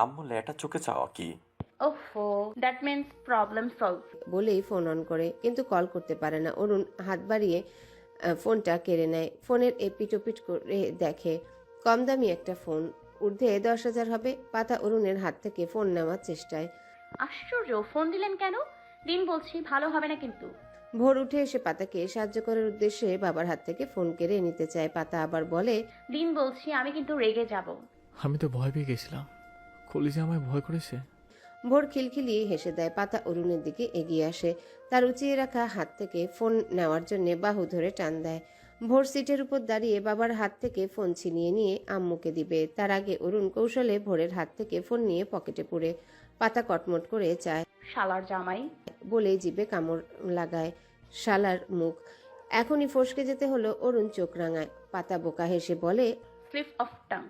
আম্মু ল্যাটা চোখে চাওয়া কি? ওহো দ্যাট মিন্স প্রবলেম সলভ বলেই ফোন অন করে কিন্তু কল করতে পারে না। অরুণ হাত বাড়িয়ে আহ, ফোনটা কেড়ে নেয়। ফোনের এপিটোপিট করে দেখে কম দামি একটা ফোন। ঊর্ধ্বে দশ হাজার হবে। পাতা অরুণের হাত থেকে ফোন নেওয়ার চেষ্টায়। আশ্চর্য ফোন দিলেন কেন? দিন বলছি ভালো হবে না কিন্তু। ভোর উঠে এসে পাতাকে সাহায্য করার উদ্দেশ্যে বাবার হাত থেকে ফোন কেড়ে নিতে চায়। পাতা আবার বলে দিন বলছি আমি কিন্তু রেগে যাব। আমি তো ভয় পেয়ে গেছিলাম। কলিজা আমায় ভয় করেছে। ভোর খিলখিলিয়ে হেসে দেয় পাতা অরুণের দিকে এগিয়ে আসে। তার উঁচিয়ে রাখা হাত থেকে ফোন নেওয়ার জন্য বাহু ধরে টান দেয়। ভোর সিটের উপর দাঁড়িয়ে বাবার হাত থেকে ফোন ছিনিয়ে নিয়ে আম্মুকে দিবে। তার আগে অরুণ কৌশলে ভোরের হাত থেকে ফোন নিয়ে পকেটে পুরে পাতা কটমট করে চায়। শালার জামাই। বলে জিভে কামড় লাগায় শালার মুখ। এখনই ফসকে যেতে হলো অরুণ চোখ রাঙায়। পাতা বোকা হেসে বলে স্লিপ অফ টাং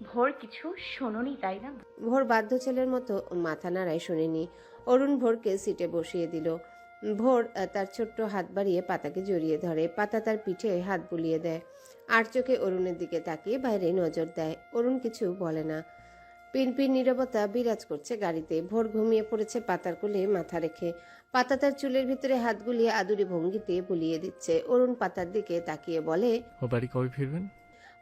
ভোর কিছু শোনোনি তাই না? ভোর বাধ্য ছেলের মতো মাথা নাড়ায় শুনেনি। অরুণ ভোরকে সিটে বসিয়ে দিল। ভোর তার ছোট্ট হাত বাড়িয়ে পাতাকে জড়িয়ে ধরে। পাতা তার পিঠে হাত বুলিয়ে দেয়। আর চোখে অরুণের দিকে তাকিয়ে বাইরে নজর দেয়। অরুণ কিছু বলে না। পিনপিন নীরবতা বিরাজ করছে গাড়িতে। ভোর ঘুমিয়ে পড়েছে পাতার কোলে মাথা রেখে। পাতা তার চুলের ভিতরে হাত গুলিয়ে আদুরি ভঙ্গিতে বুলিয়ে দিচ্ছে। অরুণ পাতার দিকে তাকিয়ে বলে ও বাড়ি কবে ফিরবেন?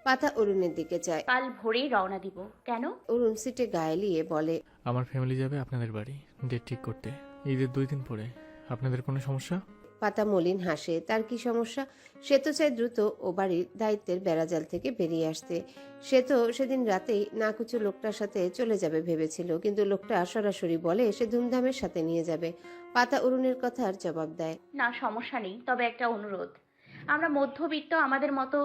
পাতা অরুণের দিকে চায় কাল ভোরেই রওনা দিব। কেন? অরুণ সিটে গায়ে লিয়ে বলে আমার ফ্যামিলি যাবে আপনাদের বাড়ি ডেট ঠিক করতে। ঈদের দুই দিন পরে আপনাদের কোনো সমস্যা? পাতা মলিন হাসে তার কি সমস্যা? সে তো চায় দ্রুত ও বাড়ির দায়িত্বের বেড়াজাল থেকে বেরিয়ে আসতে। সে তো সেদিন রাতেই নাকুচু লোকটার সাথে চলে যাবে ভেবেছিল কিন্তু লোকটা সরাসরি বলে সে ধুমধামের সাথে নিয়ে যাবে। পাতা অরুণের কথার জবাব দেয় না সমস্যা নেই তবে একটা অনুরোধ। আমরা মধ্যবিত্ত আমাদের মতো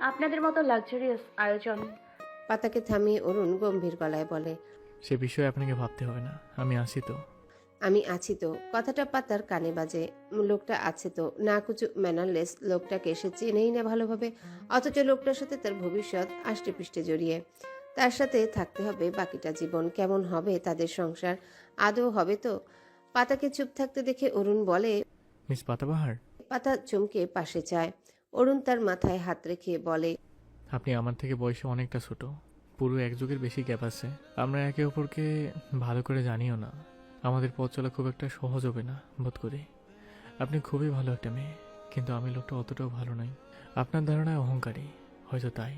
আপনাদের মতো লাক্সারিয়াস আয়োজন। পাতাকে থামিয়ে অরুণ গম্ভীর গলায় বলে সে বিষয়ে আপনাকে ভাবতে হবে না আমি আসি তো। আমি আছি তো। কথাটা পাতার কানে বাজে লোকটা আছে তো। না কুচু ম্যানারলেস লোকটাকে সে চেনেই না ভালোভাবে অথচ লোকটার সাথে তার ভবিষ্যৎ আষ্টে পৃষ্ঠে জড়িয়ে। তার সাথে থাকতে হবে বাকিটা জীবন কেমন হবে তাদের সংসার আদৌ হবে তো? পাতাকে চুপ থাকতে দেখে অরুণ বলে মিস পাতাবাহার? পাতা চমকে পাশে চায়। অরুণ তার মাথায় হাত রেখে বলে, আপনি আমার থেকে বয়সে অনেকটা ছোট। পুরো এক যুগের বেশি গ্যাপ আছে। আমরা একে অপরকে ভালো করে জানিও না। আমাদের পথ চলা খুব একটা সহজ হবে না, বোধ করি। আপনি খুবই ভালো একটা মেয়ে, কিন্তু আমি লোকটা অতটাও ভালো নই। আপনার ধারণায় অহংকারী, হয়তো তাই।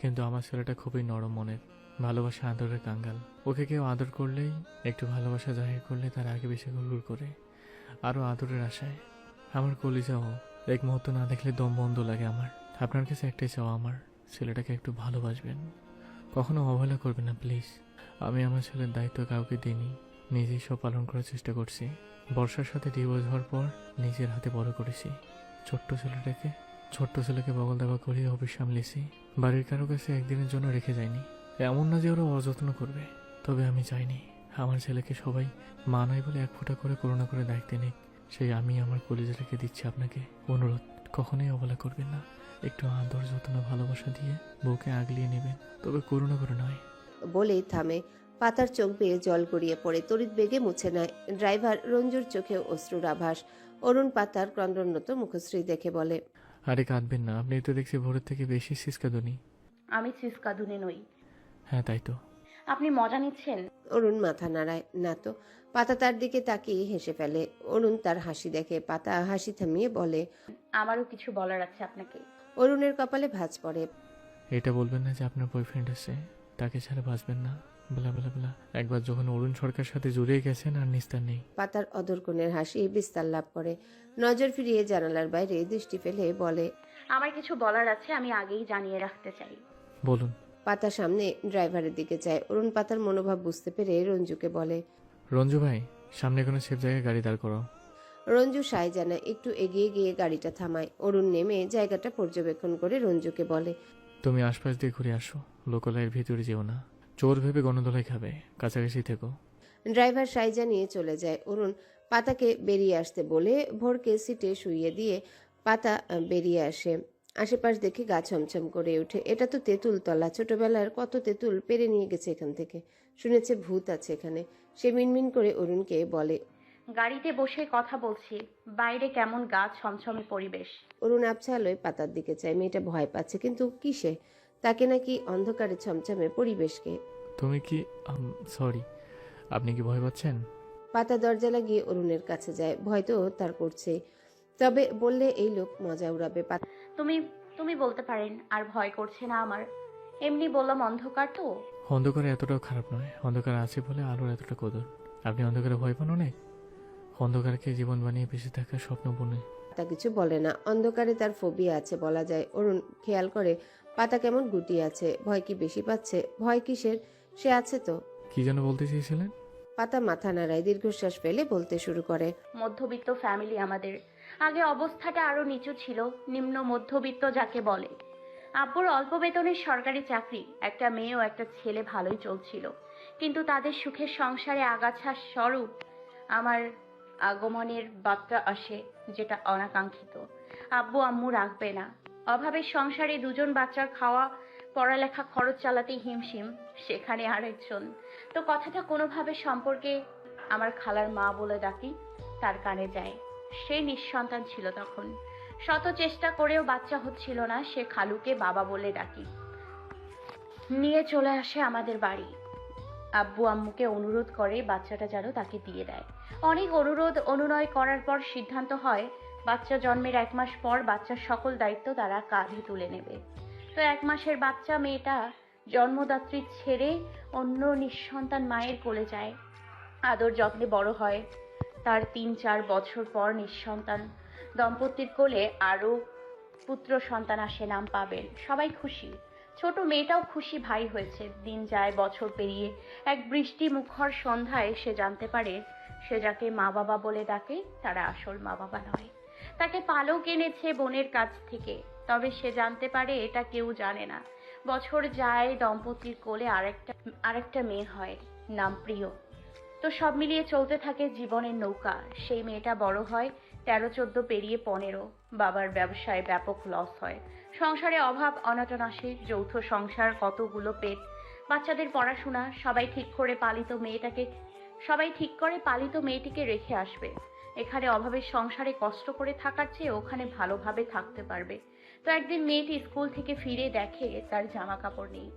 কিন্তু আমার ছেলেটা খুবই নরম মনের, ভালোবাসা আদরের কাঙ্গাল। ওকে কেউ আদর করলেই, একটু ভালোবাসা জাহির করলে তার আগে বেশি গুলগুল করে। আরও আদরের আশায়। আমার কলিজাও এক মুহূর্ত না দেখলে দম বন্ধ লাগে আমার। আপনার কাছে একটাই চাওয়া আমার, ছেলেটাকে একটু ভালোবাসবেন। কখনো অবহেলা করবেন না, প্লিজ। আমি আমার ছেলের দায়িত্ব কাউকে দিইনি, নিজেই সব পালন করার চেষ্টা করছি। বর্ষার সাথে ডিভোর্স হওয়ার পর নিজের হাতে বড় করেছি। ছোট্ট ছেলেটাকে, ছোট্ট ছেলেকে বগল দেওয়া করে অফিস সামলেছি। বাড়ির কারও কাছে একদিনের জন্য রেখে যায়নি এমন না যে ওরা অযত্ন করবে, তবে আমি চাইনি। আমার ছেলেকে সবাই মানায় বলে এক ফোঁটা করে করুণা করে দায়িত্বে নিক। সেই আমি আমার কলিজাটাকে দিচ্ছি আপনাকে। অনুরোধ কখনোই অবহেলা করবেন না। একটু আদর যত্ন ভালোবাসা দিয়ে বউকে আগলিয়ে নেবেন। তবে করুণা করে নয়। বলেই থামে। পাতার চোখ বেয়ে জল গড়িয়ে পড়ে। তড়িৎ বেগে মুছে নেয়। ড্রাইভার রঞ্জুর চোখে অশ্রুর আভাস। অরুণ পাতার ক্রন্দনত মুখশ্রী দেখে বলে আরে কাঁদবেন না। আপনি তো দেখছি ভোরের থেকে বেশি সিসকাদুনি। আমি সিসকাদুনে নই। হ্যাঁ তাই তো। আপনি মজা নিচ্ছেন? অরুণ মাথা নাড়ায় না তো। পাতা তার দিকে তাকিয়ে হেসে ফেলে। অরুণ তার হাসি দেখে পাতা হাসি থামিয়ে বলে আমারও কিছু বলার আছে আপনাকে। অরুণের কপালে ভাঁজ পড়ে। এটা বলবেন না যে আপনার বয়ফ্রেন্ড আছে তাকে ছাড়া বাঁচবেন না। বলা বলা বলা। একবার যখন অরুণ সরকার সাথে জড়িয়ে গেছেন আর নিস্তার নেই। পাতার অদরকনের হাসি বিস্তার লাভ করে। নজর ফিরিয়ে জানালার বাইরে দৃষ্টি ফেলে বলে আমার কিছু বলার আছে আমি আগেই জানিয়ে রাখতে চাই। বলুন। পাতা সামনে ড্রাইভারের দিকে যায়। অরুণ পাতার মনোভাব বুঝতে পেরে রঞ্জুকে বলে রঞ্জু ভাই সামনে কোনো সেফ জায়গায় গাড়ি দাঁড় করো রঞ্জু সায় জানা একটু এগিয়ে গিয়ে গাড়িটা থামায়। অরুণ নেমে জায়গাটা পর্যবেক্ষণ করে রঞ্জুকে বলে তুমি আশপাশ দিয়ে ঘুরে আসো লোকালয়ের ভিতরে যেও না। চোর ভেবে গণদোলাই খাবে কাছাকাছি থেকো। ড্রাইভার সাই জানিয়ে চলে যায়। অরুণ পাতাকে বেরিয়ে আসতে বলে ভোরকে সিটে শুইয়ে দিয়ে পাতা বেরিয়ে আসে। আশেপাশ দেখে গা ছমছম করে ওঠে। এটা তো তেঁতুল তলা ছোটবেলার কত তেঁতুল পেরে নিয়ে গেছে এখান থেকে। শুনেছে ভূত আছে এখানে। সে মিনমিন করে অরুণকে বলে গাড়িতে বসে কথা বলছি। বাইরে কেমন গাছ ছমছমে পরিবেশ? অরুণ আবছা আলোয় পাতার দিকে চায়। মেয়েটা ভয় পাচ্ছে কিন্তু কিসে? তাকে নাকি অন্ধকারে ছমছমে পরিবেশকে। তুমি কি সরি আপনি কি ভয় পাচ্ছেন? পাতা দরজা লাগিয়ে অরুণের কাছে যায়। ভয় তো তার করছে তবে বললে এই লোক মজা উড়াবে। পাতা তুমি তুমি বলতে পারেন আর ভয় করছে না আমার। এমনি বললাম অন্ধকার তো। অন্ধকার এতটাও খারাপ নয়। অন্ধকার আছে বলে আলোর এতটা কদর। আপনি অন্ধকারে ভয় পান অনেক? অন্ধকারকে জীবন বানিয়ে বেঁচে থাকা স্বপ্ন বনে কিছু বলে না। অন্ধকারে তার ফোবিয়া আছে বলা যায়। অরুণ খেয়াল করে পাতা কেমন গুটি আছে? ভয় কি বেশি পাচ্ছে? ভয় কিসের? সে আছে তো। কি যেন বলতে চেয়েছিলেন? পাতা মাথা নাড়ায় দীর্ঘশ্বাস ফেলে বলতে শুরু করে। মধ্যবিত্ত ফ্যামিলি আমাদের। আগে অবস্থাটা আরও নিচু ছিল, নিম্ন মধ্যবিত্ত যাকে বলে। আব্বুর অল্প বেতনের সরকারি চাকরি, একটা মেয়ে ও একটা ছেলে ভালোই চলছিল। কিন্তু তাদের সুখের সংসারে আগাছা স্বরূপ আমার আগমনের বার্তা আসে, যেটা অনাকাঙ্ক্ষিত। আব্বু আম্মু রাখবে না। অভাবের সংসারে দুজন বাচ্চার খাওয়া, পড়ালেখা, খরচ চালাতে হিমশিম, সেখানে আরেকজন তো কথাটা কোনোভাবে সম্পর্কে আমার খালার মা বলে ডাকি, তার কানে যায়। সে নিঃসন্তান ছিল তখন। শত চেষ্টা করেও বাচ্চা হচ্ছিল না, সে খালুকে বাবা বলে ডাকি। নিয়ে চলে আসে আমাদের বাড়ি। আব্বু আম্মুকে অনুরোধ করে বাচ্চাটা যেন তাকে দিয়ে দেয়। অনেক অনুরোধ, অনুনয় করার পর সিদ্ধান্ত হয়, বাচ্চা জন্মের এক মাস পর বাচ্চার সকল দায়িত্ব তারা কাঁধে তুলে নেবে। তো এক মাসের বাচ্চা মেয়েটা জন্মদাত্রী ছেড়ে অন্য নিঃসন্তান মায়ের কোলে যায়। আদর যত্নে বড় হয়। তার তিন চার বছর পর নিঃসন্তান। দম্পতির কোলে আরও পুত্র সন্তান আসে, নাম পাবেন। সবাই খুশি। ছোট মেয়েটাও খুশি ভাই হয়েছে। দিন যায়, বছর পেরিয়ে। এক বৃষ্টি মুখর সন্ধ্যায় সে জানতে পারে, সে যাকে মা বাবা বলে ডাকে, তারা আসল মা বাবা নয়। তাকে পালক এনেছে বোনের কাছ থেকে। তবে সে জানতে পারে, এটা কেউ জানে না। বছর যায়, দম্পতির কোলে আরেকটা আরেকটা মেয়ে হয়, নাম প্রিয়। তো সব মিলিয়ে চলতে থাকে জীবনের নৌকা। সেই মেয়েটা বড় হয় তেরো চোদ্দ পেরিয়ে পনেরো। বাবার ব্যবসায় ব্যাপক লস হয়। সংসারে অভাব অনটন আসে যৌথ সংসার, কতগুলো পেট। বাচ্চাদের পড়াশোনা, সবাই ঠিক করে পালিত মেয়েটাকে, সবাই ঠিক করে পালিত মেয়েটিকে রেখে আসবে। এখানে অভাবের সংসারে কষ্ট করে থাকার চেয়ে ওখানে ভালোভাবে থাকতে পারবে। তো একদিন মেয়েটি স্কুল থেকে ফিরে দেখে তার জামা কাপড় নেই।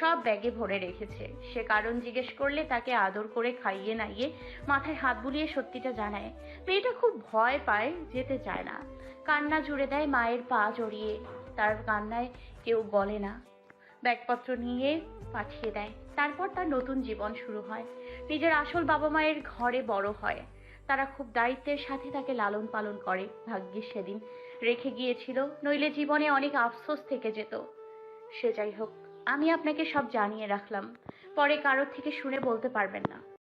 সব ব্যাগে ভরে রেখেছে। সে কারণ জিজ্ঞেস করলে তাকে আদর করে খাইয়ে নাইয়ে মাথায় হাত বুলিয়ে সত্যিটা জানায়। মেয়েটা খুব ভয় পায়, যেতে চায় না। কান্না জুড়ে দেয় মায়ের পা জড়িয়ে। তার কান্নায় কেউ বলে না। ব্যাগপত্র নিয়ে পাঠিয়ে দেয়। তারপর তার নতুন জীবন শুরু হয়। নিজের আসল বাবা মায়ের ঘরে বড় হয়। তারা খুব দায়িত্বের সাথে তাকে লালন পালন করে। ভাগ্যিস সেদিন রেখে গিয়েছিল, নইলে জীবনে অনেক আফসোস থেকে যেত। সে যাই হোক, আমি আপনাকে সব জানিয়ে রাখলাম। পরে কারোর থেকে শুনে বলতে পারবেন না।